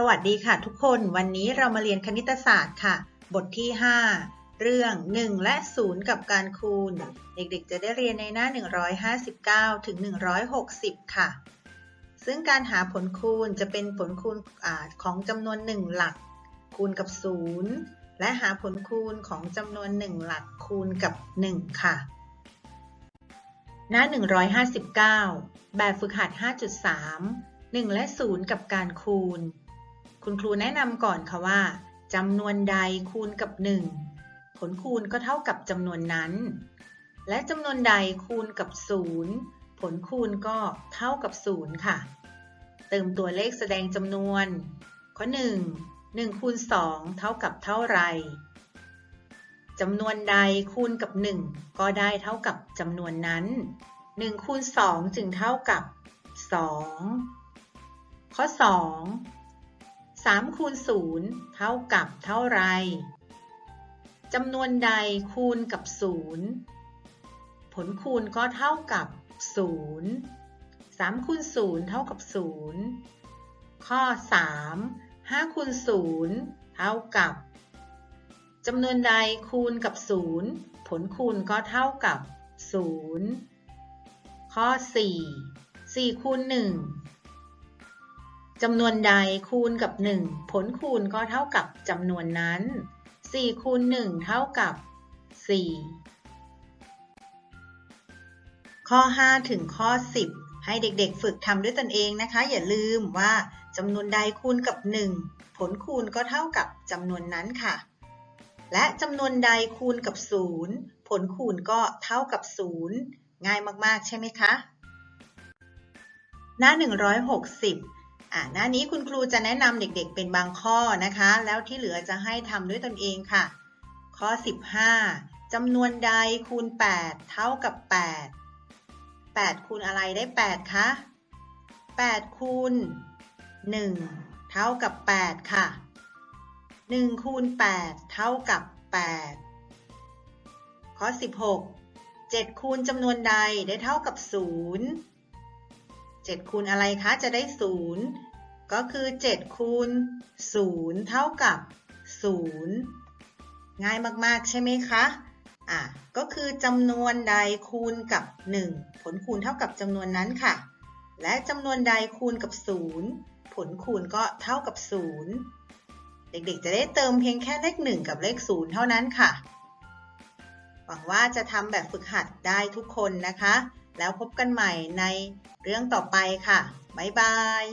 สวัสดีค่ะทุกคนวันนี้เรามาเรียนคณิตศาสตร์ค่ะ บทที่ 5 เรื่อง 1 และ 0 กับการคูณ เด็กๆ จะได้เรียนในหน้า 159 ถึง 160 ค่ะ ซึ่งการหาผลคูณจะเป็นผลคูณอของจำนวน 1 หลัก คูณกับ 0 และหาผลคูณของจำนวน 1 หลักคูณกับ 1 ค่ะ หน้า 159 แบบฝึกหัด 5.3 1 และ 0 กับการคูณ คุณครูแนะนำก่อนค่ะว่าจำนวนใดคูณกับ 1 ผลคูณก็เท่ากับจำนวนนั้น และจำนวนใดคูณกับ 0 ผลคูณก็เท่ากับ 0 ค่ะ เติมตัวเลขแสดงจำนวน ข้อ 1 1คูณ2เท่ากับเท่าไรจำนวนใดคูณกับ 1 ก็ได้เท่ากับจำนวนนั้น 1คูณ2จึงเท่ากับ 2 ข้อ 2 3คูณ0เท่ากับเท่าไรจำนวนใดคูณกับ 0 ผลคูณก็เท่ากับ 0 3คูณ0เท่ากับ 0 ข้อ 3 5คูณ0เท่ากับจำนวนใดคูณกับ 0 ผลคูณก็เท่ากับ 0 ข้อ 4 4คูณ1 จำนวนใดคูณกับ 1 ผลคูณก็เท่ากับจำนวนนั้น 4 คูณ 1 เท่ากับ 4 ข้อ 5 ถึงข้อ 10 ให้เด็กๆ ฝึกทำด้วยตนเองนะคะ อย่าลืมว่าจำนวนใดคูณกับ 1 ผลคูณก็เท่ากับจำนวนนั้นค่ะ และจำนวนใดคูณกับ 0 ผลคูณก็เท่ากับ 0 ง่ายมากๆ ใช่ไหมคะ หน้า 160 อ่าหน้านี้คุณครูจะแนะนำเด็กๆ เป็นบางข้อนะคะ แล้วที่เหลือจะให้ทำด้วยตนเองค่ะ ข้อ 15จำนวนใดคูณ 8 เท่ากับ 8 8 คูณอะไรได้ 8 คะ 8 คูณ 1 เท่ากับ 8 ค่ะ 1 คูณ 8 เท่ากับ 8 ข้อ 16 7 คูณจำนวนใดได้เท่ากับ 0 7คูณอะไรคะจะได้ 0 ก็คือ 7 คูณ 0 เท่ากับ 0 ง่ายมากๆ ใช่ไหมคะอะก็คือจำนวนใดคูณกับ 1 ผลคูณเท่ากับจำนวนนั้นค่ะ และจำนวนใดคูณกับ 0 ผลคูณก็เท่ากับ 0 เด็กๆ จะได้เติมเพียงแค่เลข 1 กับเลข 0 เท่านั้นค่ะ หวังว่าจะทำแบบฝึกหัดได้ทุกคนนะคะ แล้วพบกันใหม่ในเรื่องต่อไปค่ะ บ๊ายบาย